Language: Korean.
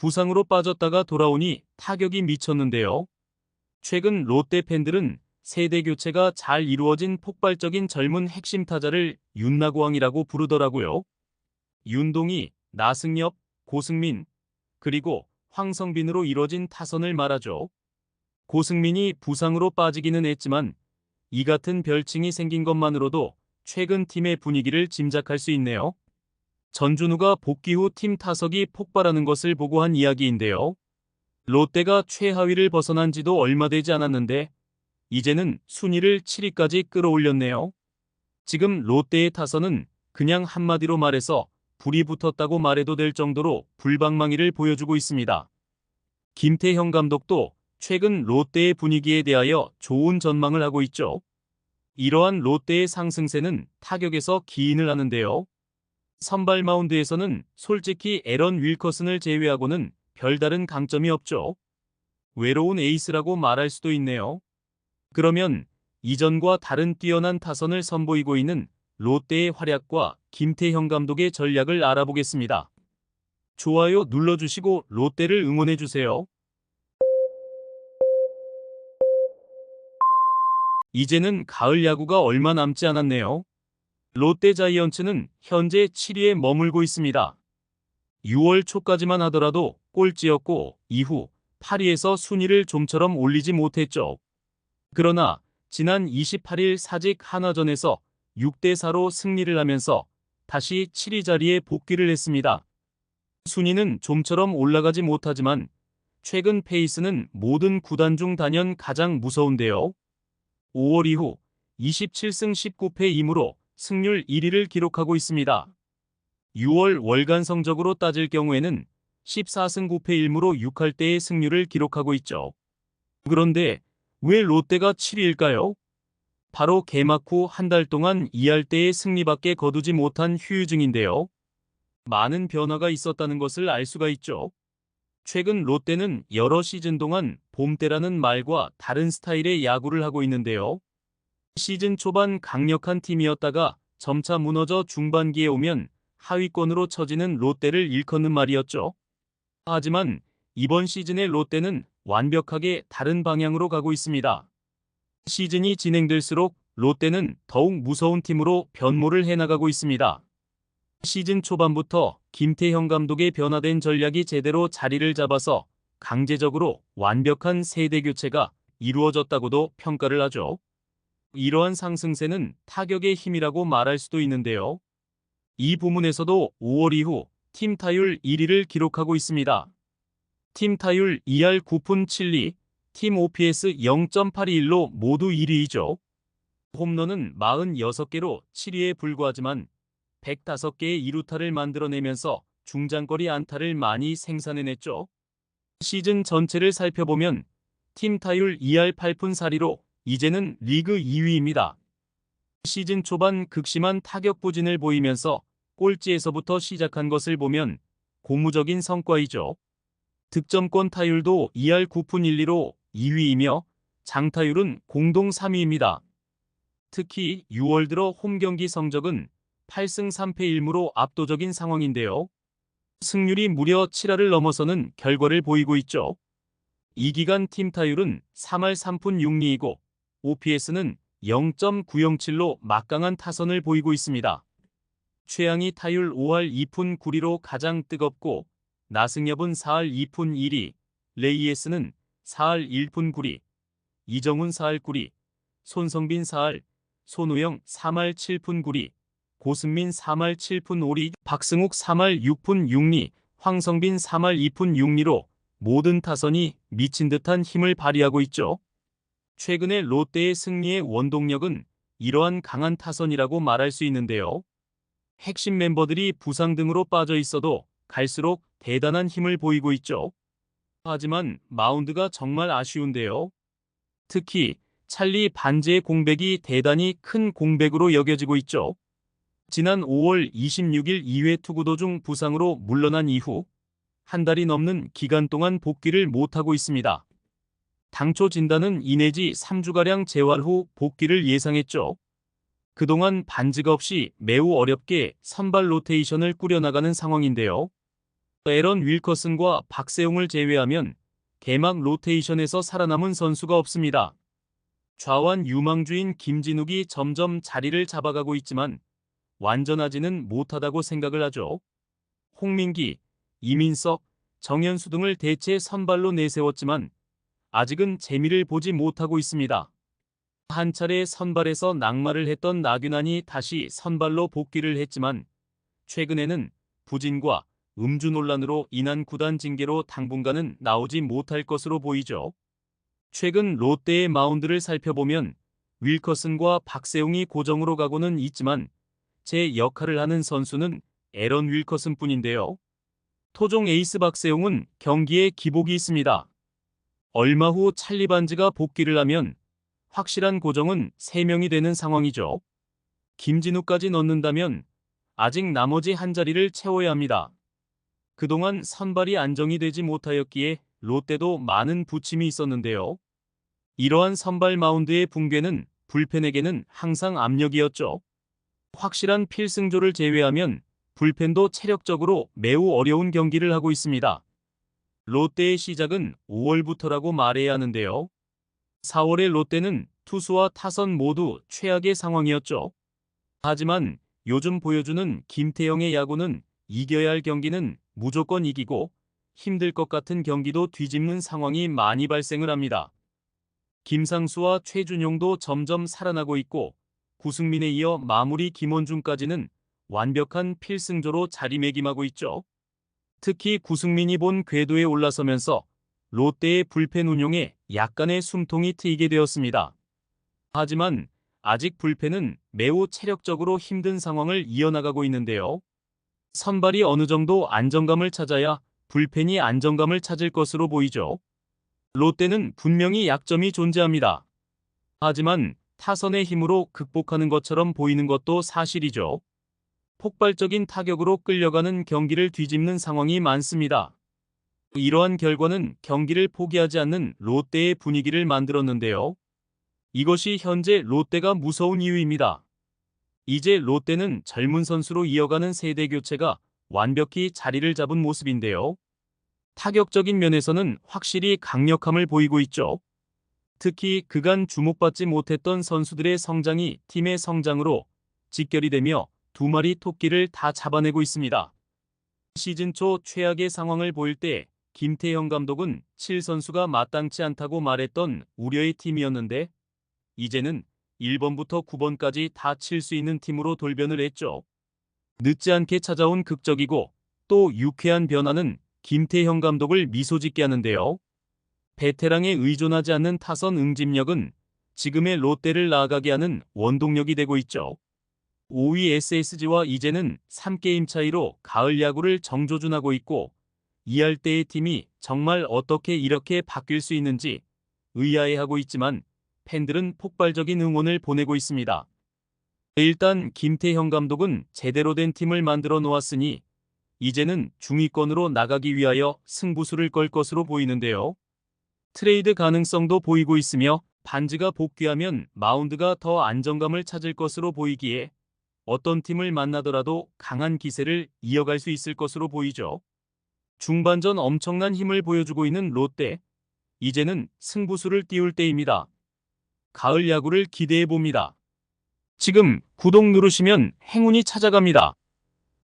부상으로 빠졌다가 돌아오니 타격이 미쳤는데요. 최근 롯데 팬들은 세대 교체가 잘 이루어진 폭발적인 젊은 핵심 타자를 윤나고왕이라고 부르더라고요. 윤동희, 나승엽, 고승민, 그리고 황성빈으로 이뤄진 타선을 말하죠. 고승민이 부상으로 빠지기는 했지만 이 같은 별칭이 생긴 것만으로도 최근 팀의 분위기를 짐작할 수 있네요. 전준우가 복귀 후 팀 타석이 폭발하는 것을 보고 한 이야기인데요. 롯데가 최하위를 벗어난 지도 얼마 되지 않았는데 이제는 순위를 7위까지 끌어올렸네요. 지금 롯데의 타선은 그냥 한마디로 말해서 불이 붙었다고 말해도 될 정도로 불방망이를 보여주고 있습니다. 김태형 감독도 최근 롯데의 분위기에 대하여 좋은 전망을 하고 있죠. 이러한 롯데의 상승세는 타격에서 기인을 하는데요. 선발 마운드에서는 솔직히 에런 윌커슨을 제외하고는 별다른 강점이 없죠. 외로운 에이스라고 말할 수도 있네요. 그러면 이전과 다른 뛰어난 타선을 선보이고 있는 롯데의 활약과 김태형 감독의 전략을 알아보겠습니다. 좋아요 눌러주시고 롯데를 응원해주세요. 이제는 가을 야구가 얼마 남지 않았네요. 롯데 자이언츠는 현재 7위에 머물고 있습니다. 6월 초까지만 하더라도 꼴찌였고 이후 8위에서 순위를 좀처럼 올리지 못했죠. 그러나 지난 28일 사직 한화전에서 6대4로 승리를 하면서 다시 7위 자리에 복귀를 했습니다. 순위는 좀처럼 올라가지 못하지만 최근 페이스는 모든 구단 중 단연 가장 무서운데요. 5월 이후 27승 19패 2무로 승률 1위를 기록하고 있습니다. 6월 월간 성적으로 따질 경우에는 14승 9패 1무로 6할 때의 승률을 기록하고 있죠. 그런데 왜 롯데가 7위일까요? 바로 개막 후 한 달 동안 2할 때의 승리밖에 거두지 못한 휴유증인데요. 많은 변화가 있었다는 것을 알 수가 있죠. 최근 롯데는 여러 시즌 동안 봄때라는 말과 다른 스타일의 야구를 하고 있는데요. 시즌 초반 강력한 팀이었다가 점차 무너져 중반기에 오면 하위권으로 처지는 롯데를 일컫는 말이었죠. 하지만 이번 시즌의 롯데는 완벽하게 다른 방향으로 가고 있습니다. 시즌이 진행될수록 롯데는 더욱 무서운 팀으로 변모를 해나가고 있습니다. 시즌 초반부터 김태형 감독의 변화된 전략이 제대로 자리를 잡아서 강제적으로 완벽한 세대 교체가 이루어졌다고도 평가를 하죠. 이러한 상승세는 타격의 힘이라고 말할 수도 있는데요. 이 부문에서도 5월 이후 팀 타율 1위를 기록하고 있습니다. 팀 타율 2할 9푼 7리, 팀 OPS 0.821로 모두 1위이죠. 홈런은 46개로 7위에 불과하지만 105개의 2루타를 만들어내면서 중장거리 안타를 많이 생산해냈죠. 시즌 전체를 살펴보면 팀 타율 2할 8푼 4리로 이제는 리그 2위입니다. 시즌 초반 극심한 타격 부진을 보이면서 꼴찌에서부터 시작한 것을 보면 고무적인 성과이죠. 득점권 타율도 2할 9푼 1리로 2위이며 장타율은 공동 3위입니다. 특히 6월 들어 홈 경기 성적은 8승 3패 1무로 압도적인 상황인데요. 승률이 무려 7할을 넘어서는 결과를 보이고 있죠. 이 기간 팀 타율은 3할 3푼 6리이고 OPS는 0.907로 막강한 타선을 보이고 있습니다. 최양이 타율 5할 2푼 9리로 가장 뜨겁고 나승엽은 4할 2푼 1리, 레이에스는 4할 1푼 9리, 이정훈 4할 9리, 손성빈 4할, 손우영 3할 7푼 9리, 고승민 3할 7푼 5리, 박승욱 3할 6푼 6리, 황성빈 3할 2푼 6리로 모든 타선이 미친 듯한 힘을 발휘하고 있죠. 최근의 롯데의 승리의 원동력은 이러한 강한 타선이라고 말할 수 있는데요. 핵심 멤버들이 부상 등으로 빠져 있어도 갈수록 대단한 힘을 보이고 있죠. 하지만 마운드가 정말 아쉬운데요. 특히 찰리 반지의 공백이 대단히 큰 공백으로 여겨지고 있죠. 지난 5월 26일 2회 투구 도 중 부상으로 물러난 이후 한 달이 넘는 기간 동안 복귀를 못하고 있습니다. 당초 진단은 2 내지 3주가량 재활 후 복귀를 예상했죠. 그동안 반지가 없이 매우 어렵게 선발 로테이션을 꾸려나가는 상황인데요. 에런 윌커슨과 박세웅을 제외하면 개막 로테이션에서 살아남은 선수가 없습니다. 좌완 유망주인 김진욱이 점점 자리를 잡아가고 있지만 완전하지는 못하다고 생각을 하죠. 홍민기, 이민석, 정현수 등을 대체 선발로 내세웠지만 아직은 재미를 보지 못하고 있습니다. 한 차례 선발에서 낙마를 했던 나균안이 다시 선발로 복귀를 했지만 최근에는 부진과 음주 논란으로 인한 구단 징계로 당분간은 나오지 못할 것으로 보이죠. 최근 롯데의 마운드를 살펴보면 윌커슨과 박세웅이 고정으로 가고는 있지만 제 역할을 하는 선수는 에런 윌커슨 뿐인데요. 토종 에이스 박세웅은 경기에 기복이 있습니다. 얼마 후 찰리 반지가 복귀를 하면 확실한 고정은 3명이 되는 상황이죠. 김진우까지 넣는다면 아직 나머지 한 자리를 채워야 합니다. 그동안 선발이 안정이 되지 못하였기에 롯데도 많은 부침이 있었는데요. 이러한 선발 마운드의 붕괴는 불펜에게는 항상 압력이었죠. 확실한 필승조를 제외하면 불펜도 체력적으로 매우 어려운 경기를 하고 있습니다. 롯데의 시작은 5월부터라고 말해야 하는데요. 4월에 롯데는 투수와 타선 모두 최악의 상황이었죠. 하지만 요즘 보여주는 김태형의 야구는 이겨야 할 경기는 무조건 이기고 힘들 것 같은 경기도 뒤집는 상황이 많이 발생을 합니다. 김상수와 최준용도 점점 살아나고 있고 구승민에 이어 마무리 김원중까지는 완벽한 필승조로 자리매김하고 있죠. 특히 구승민이 본 궤도에 올라서면서 롯데의 불펜 운용에 약간의 숨통이 트이게 되었습니다. 하지만 아직 불펜은 매우 체력적으로 힘든 상황을 이어나가고 있는데요. 선발이 어느 정도 안정감을 찾아야 불펜이 안정감을 찾을 것으로 보이죠. 롯데는 분명히 약점이 존재합니다. 하지만 타선의 힘으로 극복하는 것처럼 보이는 것도 사실이죠. 폭발적인 타격으로 끌려가는 경기를 뒤집는 상황이 많습니다. 이러한 결과는 경기를 포기하지 않는 롯데의 분위기를 만들었는데요. 이것이 현재 롯데가 무서운 이유입니다. 이제 롯데는 젊은 선수로 이어가는 세대 교체가 완벽히 자리를 잡은 모습인데요. 타격적인 면에서는 확실히 강력함을 보이고 있죠. 특히 그간 주목받지 못했던 선수들의 성장이 팀의 성장으로 직결이 되며 두 마리 토끼를 다 잡아내고 있습니다. 시즌 초 최악의 상황을 보일 때 김태형 감독은 7선수가 마땅치 않다고 말했던 우려의 팀이었는데 이제는 1번부터 9번까지 다 칠 수 있는 팀으로 돌변을 했죠. 늦지 않게 찾아온 극적이고 또 유쾌한 변화는 김태형 감독을 미소 짓게 하는데요. 베테랑에 의존하지 않는 타선 응집력은 지금의 롯데를 나아가게 하는 원동력이 되고 있죠. 5위 SSG와 이제는 3게임 차이로 가을 야구를 정조준하고 있고 이할 때의 팀이 정말 어떻게 이렇게 바뀔 수 있는지 의아해하고 있지만 팬들은 폭발적인 응원을 보내고 있습니다. 일단 김태형 감독은 제대로 된 팀을 만들어 놓았으니 이제는 중위권으로 나가기 위하여 승부수를 걸 것으로 보이는데요. 트레이드 가능성도 보이고 있으며 반지가 복귀하면 마운드가 더 안정감을 찾을 것으로 보이기에 어떤 팀을 만나더라도 강한 기세를 이어갈 수 있을 것으로 보이죠. 중반전 엄청난 힘을 보여주고 있는 롯데. 이제는 승부수를 띄울 때입니다. 가을 야구를 기대해 봅니다. 지금 구독 누르시면 행운이 찾아갑니다.